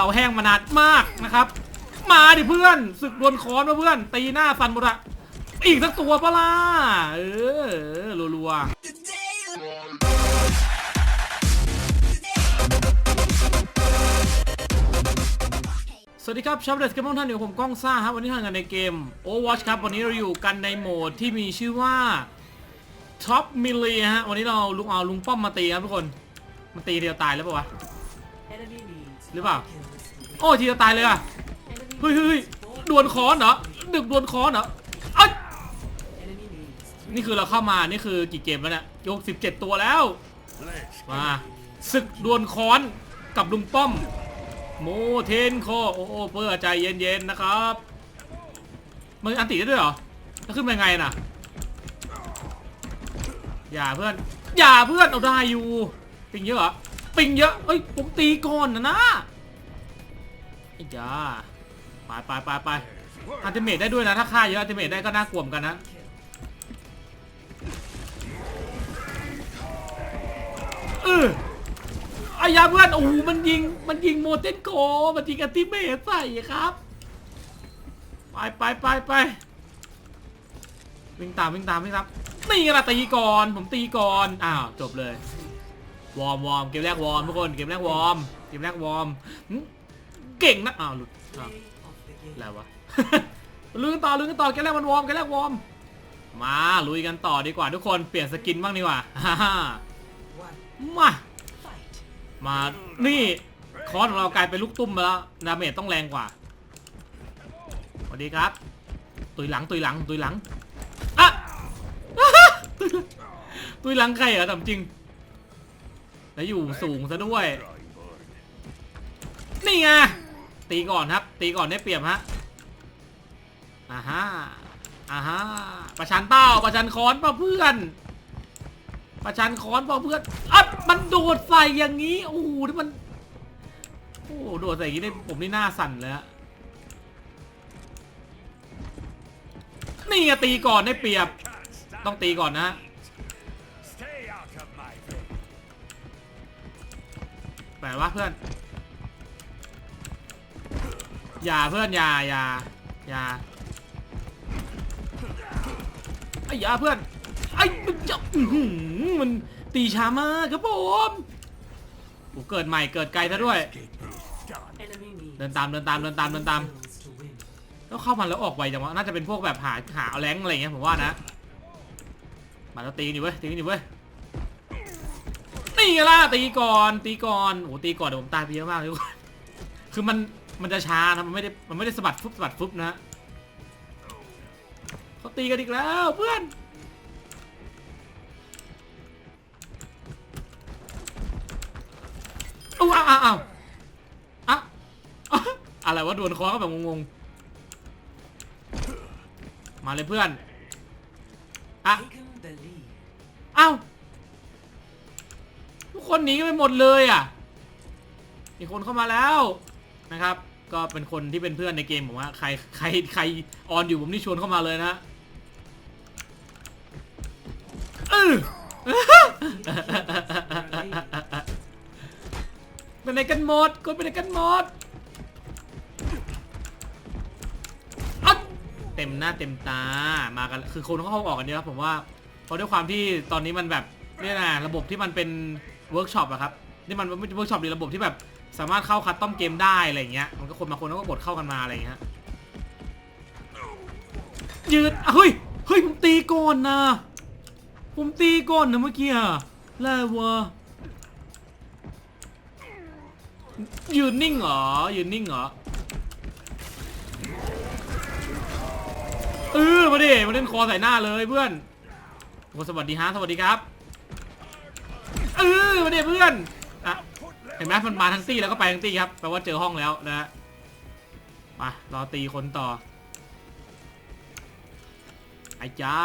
เราแห้งมานานมากนะครับ มาดิเพื่อนศึกดวลค้อนมาเพื่อน ตีหน้าฟันหมดอะอีกสักตัวปะล่ะเออรัวๆสวัสดีครับชาวเดสเกมมอนท่านอยู่กับผมก้องซ่าครับวันนี้ทำงานในเกม Overwatch ครับ วันนี้เราอยู่กันในโหมดที่มีชื่อว่า Top m i l l i ฮะวันนี้เราลุงเอาลุงป้อมมาตีครับทุกคน มันตีเดียวตายแล้วปะวะ หรือเปล่า โอ้ทีเดียวตายเลยอะเฮ้ยเฮ้ยดวลค้อนเหรอดึกดวลค้อนเหรอเอ้นี่คือเราเข้ามา นี่คือกี่เกมแล้วเนี่ยยก17ตัวแล้ว มาศึกดวลค้อนกับลุงป้อม โมเทนโคโอ้โอเพื่อใจเย็นๆนะครับมันอันติได้ด้วยเหรอแล้วขึ้นไปไงน่ะ อย่าเพื่อน อย่าเพื่อนเอาได้อยู่ปิงเยอะเหรอ ปิงเยอะเอ้ยผมตีก่อนนะนะไอ้จ้าไปไปไปไปอันติเมตได้ด้วยนะ ถ้าฆ่าเยอะอันติเมตได้ก็น่ากลัวมกันนะเอออายาเพื่อนโอ้โหมันยิงมันยิงโมเทนโกมันยิงอันติเมตใส่ครับไปไปไปไปวิ่งตามวิ่งตามวิ่งตามนี่ละตีก่อน ผมตีก่อน อ้าว จบเลย วอร์มวอร์มเกมแรกวอร์มทุกคนเกมแรกวอร์มเกมแรกวอร์มเก่งนะอ้าวหลุดอ้าวอะไรวะลุยกันต่อลุยกันต่อเกมแรกมันวอร์มเกมแรกวอร์มมาลุยกันต่อดีกว่าทุกคนเปลี่ยนสกินบ้างดีกว่าฮ่ามามานี่คอร์สของเรากลายเป็นลูกตุ้มมาแล้วดาเมจต้องแรงกว่าสวัสดีครับ ตุยหลังตุยหลังตุยหลังอะตุยหลังใครเหรอทำจริง แล้วอยู่สูงซะด้วย นี่ไง ตีก่อนครับ ตีก่อนได้เปรียบฮะอ่าฮะอ่าฮะประชันเป้าประชันค้อนเป้าเพื่อน ประชันค้อนเปล่าเพื่อนอัดมันโดดใส่อย่างนี้ โอ้โหที่มัน โอ้โดดใส่อย่างนี้ได้ผมนี่หน้าสั่นเลยฮะนี่ไงตีก่อนได้เปรียบ ต้องตีก่อนนะ แปลว่าเพื่อน อย่าเพื่อนอย่าอย่าอย่าไอ้ยาเพื่อน ไอ้มันจะมันตีช้ามากครับผมโอ้เกิดใหม่เกิดไกลซะด้วย เดินตามเดินตามเดินตามเดินตาม แล้วเข้ามาแล้วออกไวจังวะน่าจะเป็นพวกแบบหาหาแรงอะไรเงี้ยผมว่านะ มาแล้วตีนี่เว้ยตีนี่เว้ย ไงล่ะตีก่อนตีก่อนโอ้ตีก่อนเดี๋ยวผมตายไปเยอะมากเลยทุกคนคือมันมันจะช้านะมันไม่ได้มันไม่ได้สะบัดฟุบสะบัดฟุบนะเขาตีกันอีกแล้วเพื่อนอู้อ้าวอ้าวอ้าวอะอะอะไรวะดวลคอก็แบบงงๆมาเลยเพื่อนอะอ้าทุก คนหนีกันไปหมดเลยอะมีคนเข้ามาแล้วนะครับ ก็เป็นคนที่เป็นเพื่อนในเกมผมว่าใครใครใครออนอยู่ผมนี่ชวนเข้ามาเลยนะเออเป็นไหนกันหมดกดเป็นไหนกันหมดเต็มหน้าเต็มตามากันคือคนเขาเข้าออกกันเยอะครับผมว่าเพราะด้วยความที่ตอนนี้มันแบบเนี่ยนะระบบที่มันเป็น เวิร์กช็อปอะครับนี่มันไม่เวิร์กช็อปดีระบบที่แบบสามารถเข้าคัสตอมเกมได้อะไรเงี้ยมันก็คนมาคนก็กดเข้ากันมาอะไรเงี้ยยืดอะเฮ้ยเฮ้ยผมตีก่อนนะผมตีก่อนนะเมื่อกี้อะแล้ววะยืนนิ่งเหรอยืนนิ่งเหรอเออมาดิมาเล่นคอใส่หน้าเลยเพื่อนโอ้สวัสดีฮะสวัสดีครับ เออมาเนี่ยเพื่อนอะเห็นไหมมันมาทั้งตี้แล้วก็ไปทั้งตี้ครับแปลว่าเจอห้องแล้วนะมารอตีคนต่อไอ้จ้า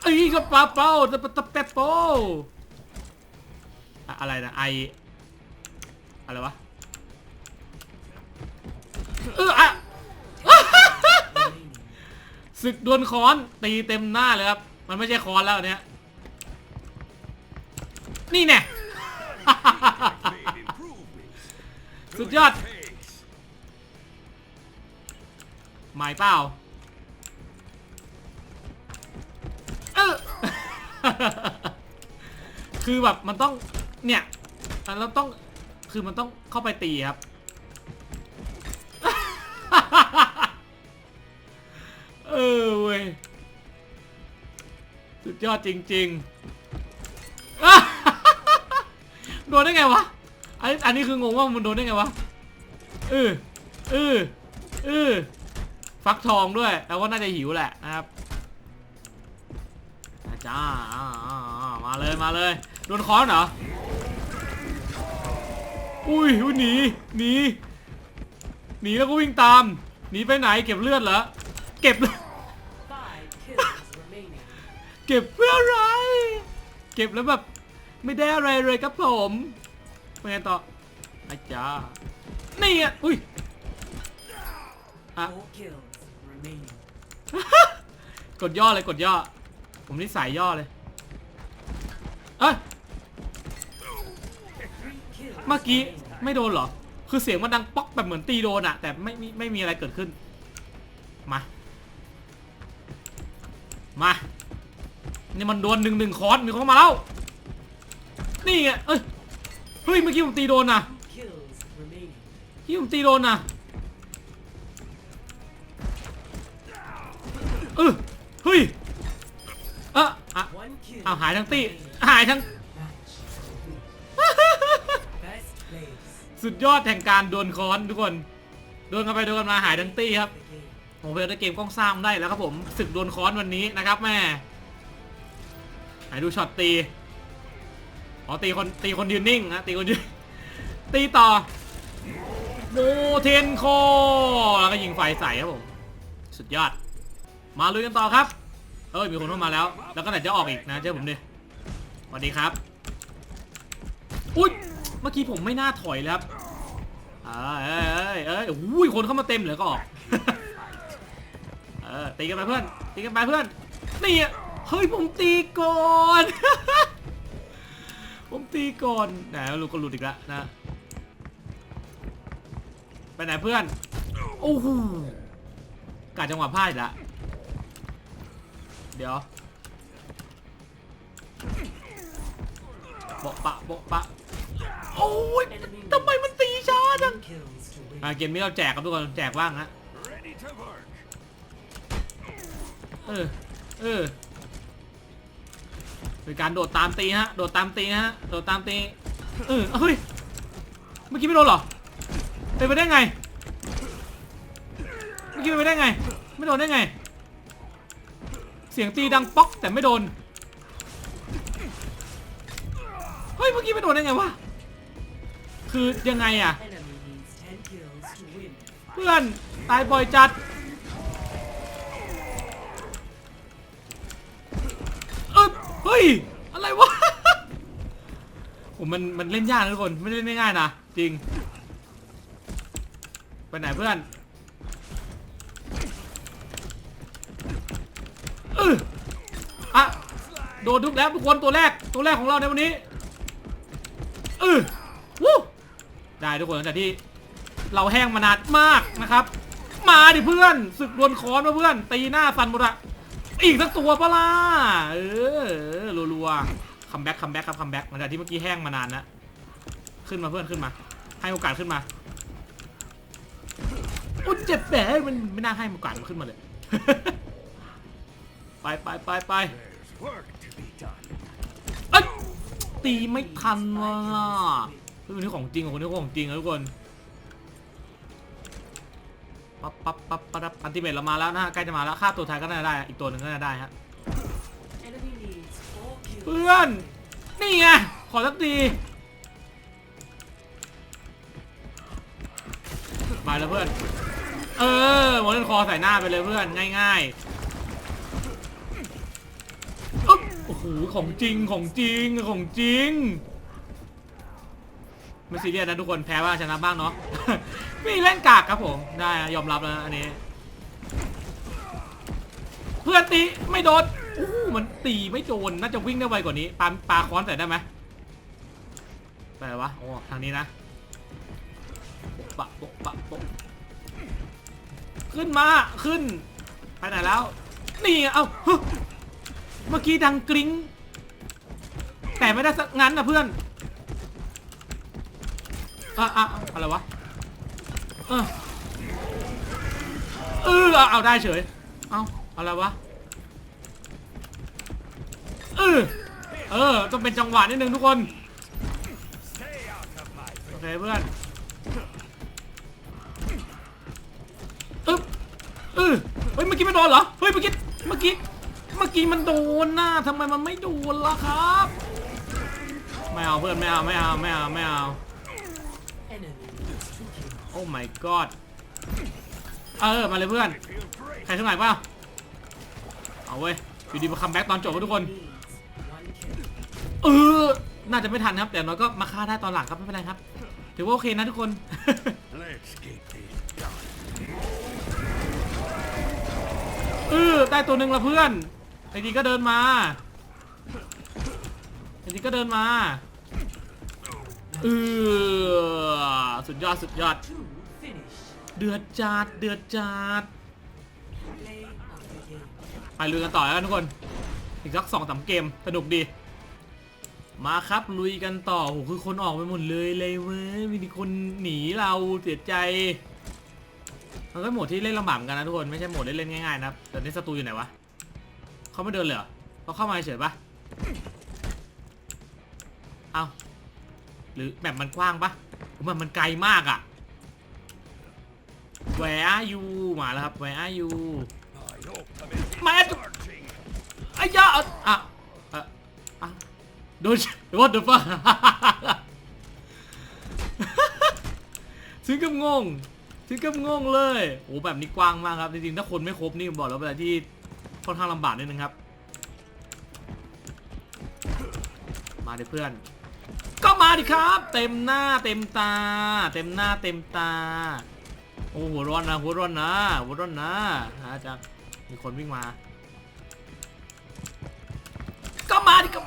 เอ้ยกระปาเป้าตะปะตะแปะโปอะอะไรนะไออะไรวะเอออะศึกดวลค้อนตีเต็มหน้าเลยครับ มันไม่ใช่ค้อนแล้วเนี้ย นี่แน่ Babe, improve me. สุดยอดหมายเปล่าเออคือแบบมันต้องเนี่ยเราต้องคือมันต้องเข้าไปตีครับ เออเว้ยสุดยอดจริง ๆ ดนได้ไงวะอันอันนี้คืองงว่ามันโดนได้ไงวะเออเออเออฟักทองด้วยแล้วก็น่าจะหิวแหละนะครับจ้ามาเลยมาเลยโดนค้อนเหรออุ้ยอุ้ยหนีหนีหนีแล้วก็วิ่งตามหนีไปไหนเก็บเลือดเหรอเก็บเก็บเพื่ออะไร เก็บแล้วแบบ ไม่ได้อะไรเลยครับผมเป็นไงต่ออาจ้านี่อะอุ้ยอะ Four kills remaining. กดย่อเลยกดย่อ ผมนี่สายย่อเลยเอ้ย Three kills. เมื่อกี้ remaining. ไม่โดนเหรอ คือเสียงมันดังป๊อกแบบเหมือนตีโดนอะแต่ไม่ไม่ไม่มีอะไรเกิดขึ้น มา มา นี่มันโดนหนึ่งหนึ่งคอร์สมีคนเข้ามาแล้ว นี่ไงเอ้ยเฮ้ยเมื่อกี้ผมตีโดนนะ Two kills remaining. เมื่อกี้ผมตีโดนนะเออเฮ้ยเอออะเอาหายทั้งตีหายทั้ง สุดยอดแห่งการโดนค้อนทุกคน โดนกันไปโดนกันมาหายทั้งตีครับผมเพลได้เกมกล้องสร้างได้แล้วครับผมศึกโดนค้อนวันนี้นะครับแม่ไหนดูช็อตตี อ๋อตีคนตีคนยืนนิ่งนะตีคนยืนตีต่อโมเทนโค แล้วก็ยิงไฟใส่ครับผม สุดยอด มาลุยกันต่อครับ เอ้ยมีคนเข้ามาแล้ว แล้วก็ไหนจะออกอีกนะเจ้าผมดิสวัสดีครับ อุ้ยเมื่อกี้ผมไม่น่าถอยเลยครับเอ้ยเอ้ยเอ้ยเอ้ยอุ้ยคนเข้ามาเต็มเลยก็ออกเออตีกันไปเพื่อน ตีกันไปเพื่อน นี่อะเฮ้ยผมตีก่อน ตีก่อนไหนลูกก็หลุดอีกแล้วนะ ไปไหนเพื่อน โอ้โหกาจังหวะพลาดล้วเดี๋ยวโปะปะโปะปะ โอ้ยทำไมมันตีช้าจังอะเกมนี้เราแจกครับทุกคน แจกบ้างฮะ เออ เออ เป็นการโดดตามตีฮะ โดดตามตีฮะ โดดตามตีเออเฮ้ย เมื่อกี้ไม่โดนหรอ เป็นไปได้ไง เมื่อกี้เป็นไปได้ไง ไม่โดนได้ไง เสียงตีดังป๊อกแต่ไม่โดน เฮ้ย เมื่อกี้ไม่โดนได้ไงวะ คือยังไงอะเพื่อนตายบ่อยจัด ฮ้ย อะไรวะผมมันมันเล่นยากนะทุกคน ไม่ได้เล่นง่ายๆนะ จริง ไปไหนเพื่อนเอออะโดนทุกแล้วทุกคนตัวแรกตัวแรกของเราในวันนี้เออวู้ได้ทุกคนหลังจากที่เราแห้งมานานมากนะครับ มาดิเพื่อนศึกดวลค้อนมาเพื่อน ตีหน้าฟันหมดอะ อีกสักตัวปะล่ะเออรัวๆคัมแบ็กคัมแบ็กครับคัมแบ็กหลังจากที่เมื่อกี้แห้งมานานนะขึ้นมาเพื่อนขึ้นมา ให้โอกาสขึ้นมาโอ้เจ็บแผลมันไม่น่าให้โอกาสมันขึ้นมาเลย ไปไปไปไปตีไม่ทันว่ะเฮ้ยวันนี้ของจริงของคนนี้ของจริงนะทุกคน ปั๊บปั๊บปั๊บปั๊บอันติเมตเรามาแล้วนะฮะใกล้จะมาแล้วค่าตัวไทยก็น่าจะได้อีกตัวหนึ่งก็น่าจะได้ฮะเพื่อนนี่ไงขอสักทีมาแล้วเพื่อน เออโมเดลคอใส่หน้าไปเลยเพื่อนง่ายๆโอ้โหของจริงของจริงของจริงไม่ซีเรียสนะทุกคนแพ้ว่าชนะบ้างเนาะ ไม่เล่นกากครับผม ได้ยอมรับแล้วอันนี้ เพื่อนตีไม่โดนอู้มันตีไม่โดนน่าจะวิ่งได้ไวกว่านี้ปาปาค้อนใส่ได้ไหมไปวะโอ้ทางนี้นะปะปะปะปะขึ้นมาขึ้น ไปไหนแล้ว นี่เอ้าเมื่อกี้ดังกริ้งแต่ไม่ได้สักงั้นนะเพื่อนอะอะอะไรวะ ออเออเอาเอาได้เฉย เอาอะไรวะ เออ เออ ต้องเป็นจังหวะนิดนึงทุกคน Stay out of my โอเคเพื่อนอึ๊บเออเฮ้ยเมื่อกี้ไม่โดนเหรอ เฮ้ยเมื่อกี้ เมื่อกี้ เมื่อกี้มันโดนนะทำไมมันไม่โดนล่ะครับ ไม่เอาเพื่อนไม่เอาไม่เอาไม่เอาไม่เอา โอ้ my god เออ มาเลยเพื่อน feel great. ใครทั้งหลายเปล่าเอาเว้ยอยู่ดีมาคัมแบ็กตอนจบวะทุกคน Needs one kill. เออ น่าจะไม่ทันครับ แต่อย่างน้อยก็มาฆ่าได้ตอนหลังครับ ไม่เป็นไรครับ ถือว่าโอเคนะทุกคน Let's get this done. เออได้ตัวหนึ่งละเพื่อนไอ้ดีก็เดินมาไอ้ดีก็เดินมา เออสุดยอดสุดยอด เดือดจัดเดือดจัดไปลุยกันต่อแล้วกันทุกคน อีกสักสองสามเกม สนุกดี มาครับลุยกันต่อโหคือคนออกไปหมดเลยเลยเว้ย มีคนหนีเราเสียใจมันก็โหมดที่เล่นลำบากกันนะทุกคน ไม่ใช่โหมดเล่นง่ายๆนะครับแต่นี่ศัตรูอยู่ไหนวะเขาไม่เดินเลยเหรอเขาเข้ามาเฉยปะเอา หรือแบบมันกว้างปะผมว่ามันไกลมากอะ Where are you มาแล้วครับ Where are you My ultimate is Man. starting. ไอ้ยาอะอะอะโดน what the fuck ถึงกับงงถึงกับงงเลยโอ้แบบนี้กว้างมากครับจริงๆถ้าคนไม่ครบนี่ผมบอกแล้วเวลาที่ค่อนข้างลำบากนิดนึงครับ มาเดิเพื่อน ดิครับ เต็มหน้าเต็มตา เต็มหน้าเต็มตา โอ้หัวร้อนนะหัวร้อนนะหัวร้อนนะอาจารย์มีคนวิ่งมา ก็มาดิก็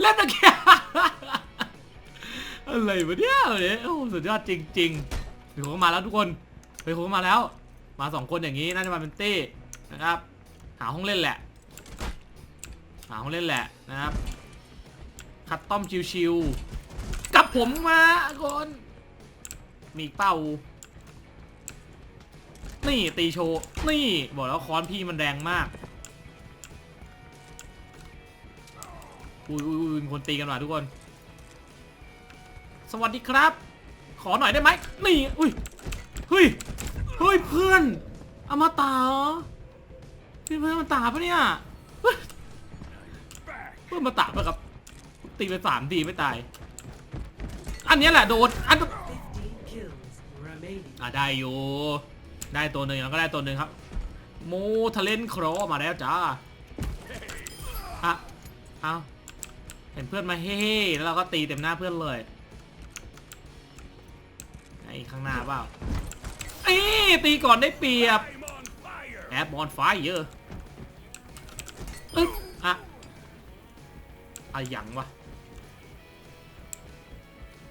เล่นตะเกียบอะไรวะเนี่ยเนี่ยโอ้สุดยอดจริงๆมีคนเขามาแล้วทุกคนมีคนเขามาแล้ว มาสองคนอย่างนี้น่าจะมาเป็นตี้นะครับ หาห้องเล่นแหละ หาห้องเล่นแหละนะครับ คัดต้อมชิวๆกับผมมาคนมีเป้า นี่ตีโชว์ นี่บอกแล้วค้อนพี่มันแรงมากอุ้ยอุ้ยอุ้ยมีคนตีกันว่ะทุกคน สวัสดีครับ ขอหน่อยได้ไหมนี่ อุ้ยเฮ้ยเฮ้ยเพื่อนอมตะเหรอพี่เพื่อนอมตะปะเนี่ยเพื่อนอมาตะปะครับ ตีไปสามทีไม่ตาย อันนี้แหละโดนอันอะได้อยู่ ได้ตัวหนึ่งแล้วก็ได้ตัวหนึ่งครับโมทะเลนครอมาแล้วจ้าอะเอาเห็นเพื่อนมาเฮ้แล้วเราก็ตีเต็มหน้าเพื่อนเลยไอ้ข้างหน้าเปล่าเอ้ตีก่อนได้เปรียบแอบบอลไฟเยอะอึ๊บอะอะหยังวะ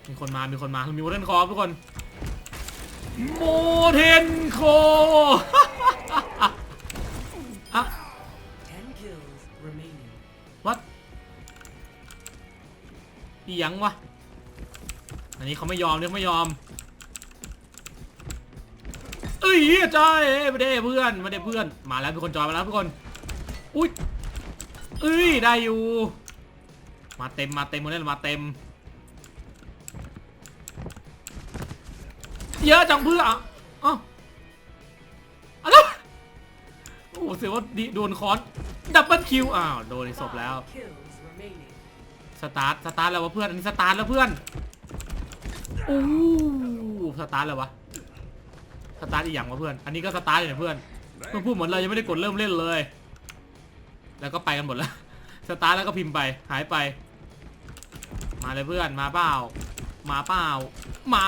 มีคนมา มีคนมา มีโมเดนคอร์ทุกคน โมเทนโคอะวัดอีหยังวะ อันนี้เขาไม่ยอมเนี่ยไม่ยอม เอ้ยใช่ไม่ได้เพื่อนไม่ได้เพื่อน มาแล้วมีคนจอยมาแล้วทุกคน อุ้ยเอ้ยได้อยู่ มาเต็มมาเต็มหมดเลยมาเต็ม เยอะจังเพื่อนอะเอ้าอะไรโอ้เสียว่าดิโดนคอนดับเบิลคิวอ้าวโดนอีกศพแล้วสตาร์ทสตาร์ทแล้ววะเพื่อนอันนี้สตาร์ทแล้วเพื่อนโอ้สตาร์ทแล้ววะสตาร์ทอีกอย่างวะเพื่อน อันนี้ก็สตาร์ทอยู่เนี่ยเพื่อนเพื่อนพูดเหมือนเรายังไม่ได้กดเริ่มเล่นเลย แล้วก็ไปกันหมดแล้วสตาร์ทแล้วก็พิมพ์ไปหายไป มาเลยเพื่อนมาเปล่ามาเปล่ามา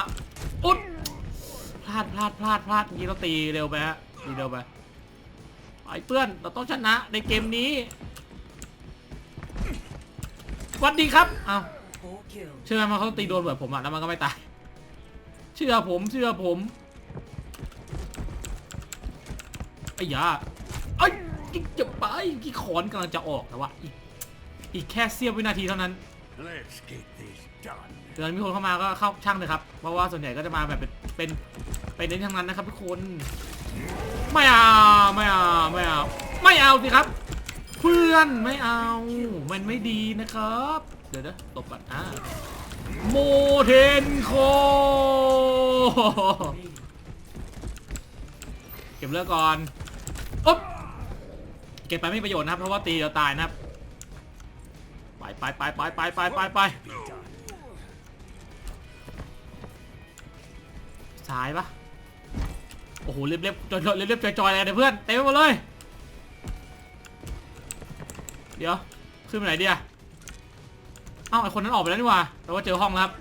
ลาดพลาดพลาดพลาดเมื่อกี้เราตีเร็วไปฮะตีเร็วไปไอ้เพื่อนเราต้องชนะในเกมนี้สวัสดีครับอ้าวเชื่อไหมมันเขาตีโดนแบบผมอะแล้วมันก็ไม่ตายเชื่อผมเชื่อผมไอ้ยาไอ้ยจะไปกี่ขอนกำลังจะออกแต่ว่าอีกอีกแค่เสี้ยววินาทีเท่านั้น เดี๋ยวมีคนเข้ามาก็เข้าช่างเลยครับ เพราะว่าส่วนใหญ่ก็จะมาแบบเป็นเป็นเป็นเน้นทั้งนั้นนะครับทุกคน ไม่เอาไม่เอาไม่เอาไม่เอาสิครับ เพื่อนไม่เอา มันไม่ดีนะครับ เดี๋ยวนะตบก่อนอ่าโมเทนโคเก็บเลือกก่อนอ๊บเก็บไปไม่ประโยชน์นะครับ เพราะว่าตีเราตายนะครับ ไปไปไปไปไปไปไปไป ซ้ายปะโอ้โหเรียบเรียบจอยๆเรียบเรียบจอยจอยๆเลยนะเพื่อนเต็มไปหมดเลย เดี๋ยวขึ้นไปไหนดีอะเอ้าไอคนนั้นออกไปแล้วนี่ว่าแปลว่าเจอห้องแล้วครับ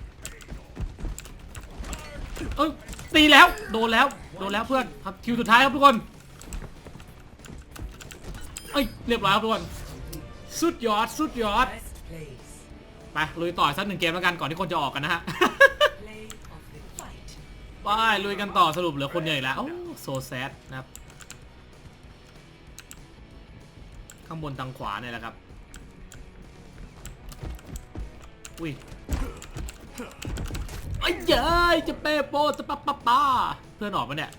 เอ้ยตีแล้วโดนแล้วโดนแล้วเพื่อนครับคิวสุดท้ายครับทุกคนเอ้ยเรียบร้อยครับทุกคนสุดยอดสุดยอดไปลุยต่อสักหนึ่งเกมแล้วกันก่อนที่คนจะออกกันนะฮะ ไปลุยกันต่อสรุปเหลือคนเดียวอีกแล้วโอ้โซแซดนะครับ ข้างบนทางขวาเนี่ยแหละครับ อุ้ยไอ้เย้ยจะเปโปจะปะปะปาเพื่อนออกมาเนี่ย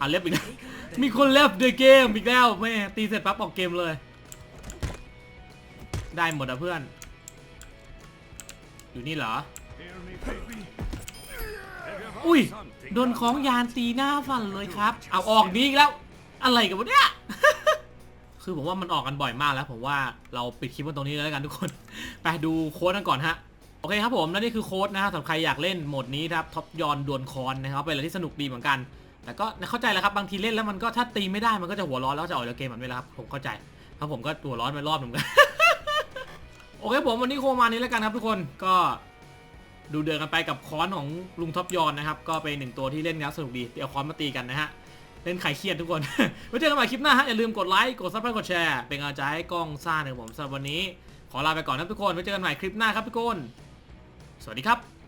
อะเล็บอีกนะมีคนเล็บเดอะเกมอีกแล้วแม่ตีเสร็จปั๊บออกเกมเลย ได้หมดอะเพื่อน อยู่นี่เหรอ อุ้ยโดนของยานตีหน้าฟันเลยครับ เอาออกนี้อีกแล้ว อะไรกันวะเนี่ย คือผมว่ามันออกกันบ่อยมากแล้ว ผมว่าเราปิดคลิปกันตรงนี้แล้วกันทุกคน ไปดูโค้ดกันก่อนฮะ โอเคครับผมและนี่คือโค้ดนะฮะสำหรับใครอยากเล่นโหมดนี้นะครับท็อปยอนดวลคอนนะครับเป็นอะไรที่สนุกดีเหมือนกัน แต่ก็เข้าใจแหล้วครับบางทีเล่นแล้วมันก็ถ้าตีไม่ได้มันก็จะหัวร้อนแล้วจะออกจากเกมแบบนี้แหละครับผมเข้าใจเพราะผมก็หัวร้อนไปรอบหนึ่งเหมือนกันโอเคผมวันนี้โคมานี้แล้วกันครับทุกคนก็ ดูเดือดกันไปกับค้อนของลุงท็อปยอนนะครับ ก็เป็นหนึ่งตัวที่เล่นแล้วสนุกดีเดี๋ยวเอาค้อนมาตีกันนะฮะ เล่นไข่เครียดทุกคน ไว้เจอกันใหม่คลิปหน้าฮะ อย่าลืมกดไลค์ กดซับสไครต์กดแชร์ เป็นกำลังใจให้กล้องซ่าในผมสำหรับวันนี้ ขอลาไปก่อนนะทุกคน ไว้เจอกันใหม่คลิปหน้าครับทุกคน สวัสดีครับ